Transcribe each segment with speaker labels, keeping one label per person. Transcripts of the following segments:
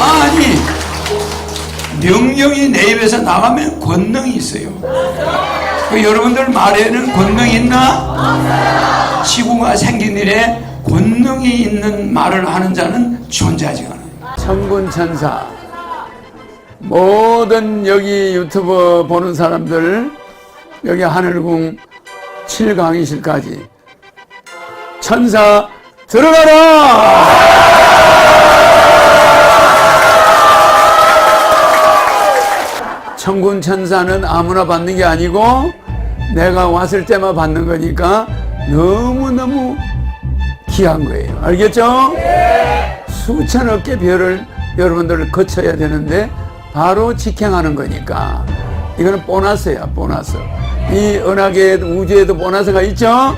Speaker 1: 아니 명령이 내 입에서 나가면 권능이 있어요. 그 여러분들 말에는 권능이 있나? 지구가 생긴 일에 권능이 있는 말을 하는 자는 존재하지 않아요.
Speaker 2: 천군 천사 모든 여기 유튜브 보는 사람들 여기 하늘궁 7강의실까지 천사 들어가라 천사는 아무나 받는 게 아니고 내가 왔을 때만 받는 거니까 너무너무 귀한 거예요. 알겠죠? 수천억 개 별을 여러분들 거쳐야 되는데 바로 직행하는 거니까. 이거는 보너스야 보너스. 이 은하계 우주에도 보너스가 있죠?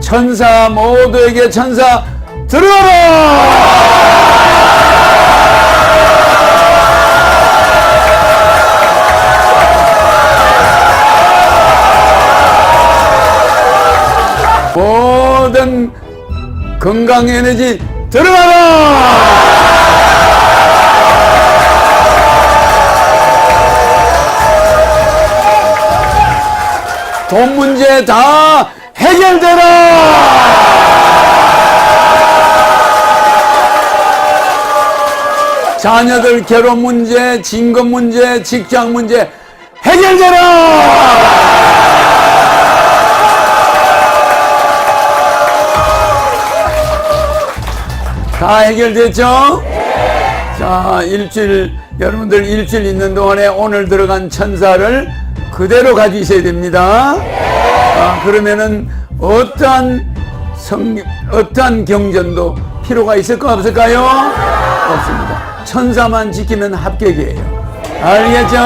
Speaker 2: 천사 모두에게 천사 들어라 모든 건강 에너지 들어가라! 돈 문제 다 해결되라! 자녀들 결혼 문제, 진급 문제, 직장 문제 해결되라 다 해결됐죠? 자, 일주일, 여러분들 일주일 있는 동안에 오늘 들어간 천사를 그대로 가지셔야 됩니다. 아, 그러면은 어떠한 성, 어떠한 경전도 필요가 있을까 없을까요? 없습니다. 천사만 지키면 합격이에요. 알겠죠?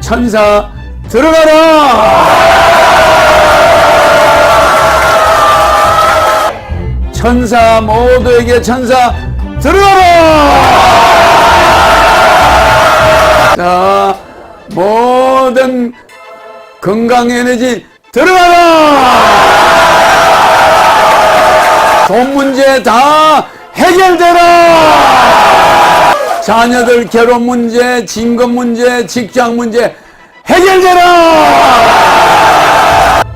Speaker 2: 천사 들어가라! 천사 모두에게 천사 들어가라! 자, 모든 건강 에너지 들어가라! 돈 문제 다 해결되라! 자녀들 결혼 문제, 진급 문제, 직장 문제 해결되라!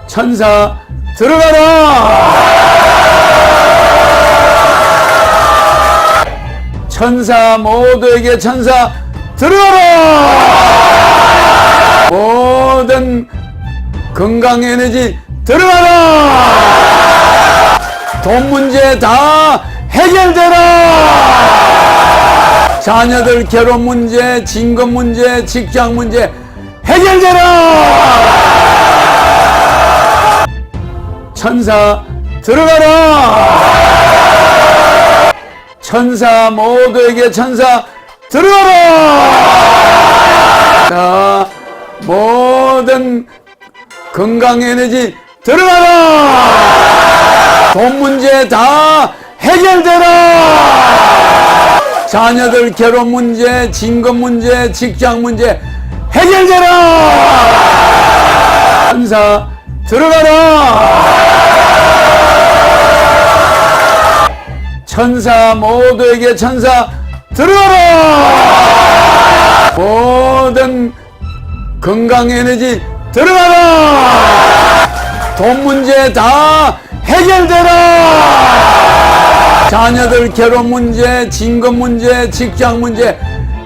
Speaker 2: 천사 들어가라! 천사 모두에게 천사 들어가라! 모든 건강 에너지 들어가라! 돈 문제 다 해결되라! 자녀들 결혼 문제, 진급 문제, 직장 문제 해결되라! 천사 들어가라! 천사 모두에게 천사 들어가라! 자, 모든 건강 에너지 들어가라! 돈 문제 다 해결되라! 자녀들 결혼 문제, 진급 문제, 직장 문제 해결되라! 천사 들어가라! 천사 모두에게 천사 들어가라! 모든 건강 에너지 들어가라! 돈 문제 다 해결되라! 자녀들 결혼 문제, 진급 문제, 직장 문제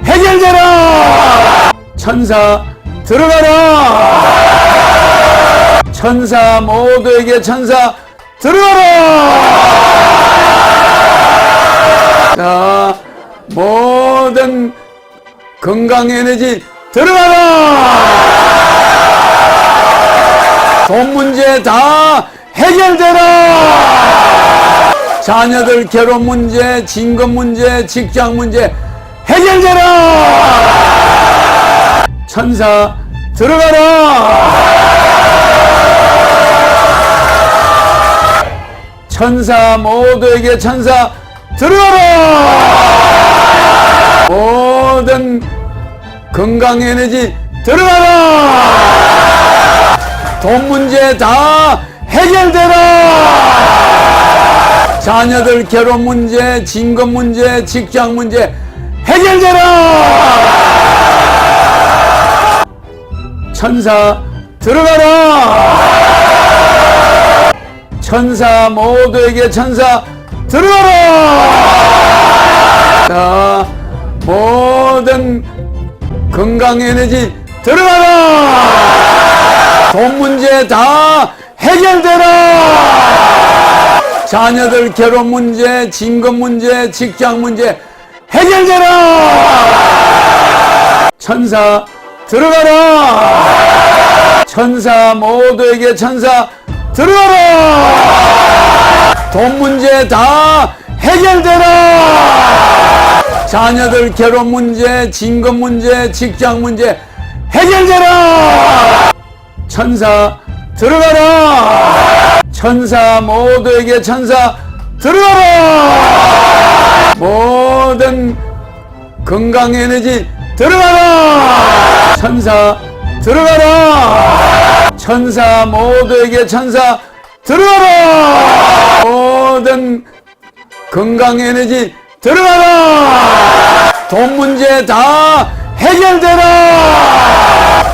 Speaker 2: 해결되라! 천사 들어가라! 천사 모두에게 천사 들어가라! 자, 모든 건강 에너지 들어가라! 돈 문제 다 해결되라! 자녀들 결혼 문제, 진급 문제, 직장 문제 해결되라! 천사 들어가라! 천사 모두에게 천사 들어가라! 모든 건강 에너지 들어가라! 돈 문제 다 해결되라! 자녀들 결혼 문제, 진급 문제, 직장 문제 해결되라! 천사 들어가라! 천사 모두에게 천사 들어가라! 자, 모든 건강 에너지 들어가라! 돈 문제 다 해결되라! 자녀들 결혼 문제, 진급 문제, 직장 문제 해결되라! 천사 들어가라! 천사 모두에게 천사 들어가라! 돈 문제 다 해결되라! 자녀들 결혼 문제, 진급 문제, 직장 문제 해결되라! 천사 들어가라! 천사 모두에게 천사 들어가라! 모든 건강 에너지 들어가라! 천사 들어가라! 천사 모두에게 천사 들어가라! 모든 건강 에너지 들어가라! 돈 문제 다 해결되라!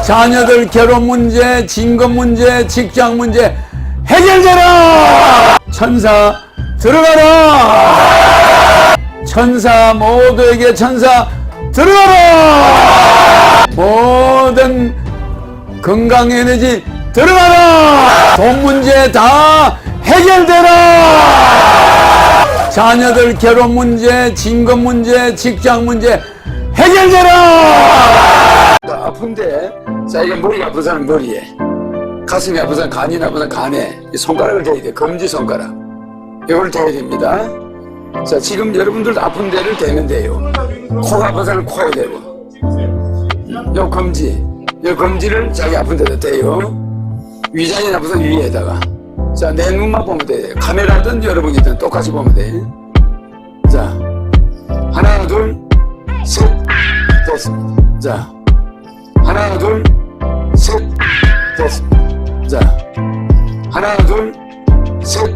Speaker 2: 자녀들 결혼 문제, 진급 문제, 직장 문제 해결되라! 천사 들어가라! 천사 모두에게 천사 들어가라! 모든 건강 에너지 들어가라! 돈 문제 다 해결되라! 자녀들 결혼 문제, 진급 문제, 직장 문제 해결되라! 아픈데, 자, 이게 머리가 아픈 사람 머리에, 가슴이 아픈 사람 간이 아픈 사람 간에, 이 손가락을 대야 돼. 검지 손가락. 이걸 대야 됩니다. 자, 지금 여러분들도 아픈 데를 대면 돼요. 코가 아픈 사람 코에 대고. 요 검지, 요 검지를 자기 아픈 데다 대요. 위장이 아픈 사람 위에다가. 자, 내 눈만 보면 돼. 카메라든 여러분이든 똑같이 보면 돼. 자, 하나, 둘, 셋, 됐습니다. 자, 하나, 둘, 셋, 됐습니다. 자, 하나, 둘, 셋,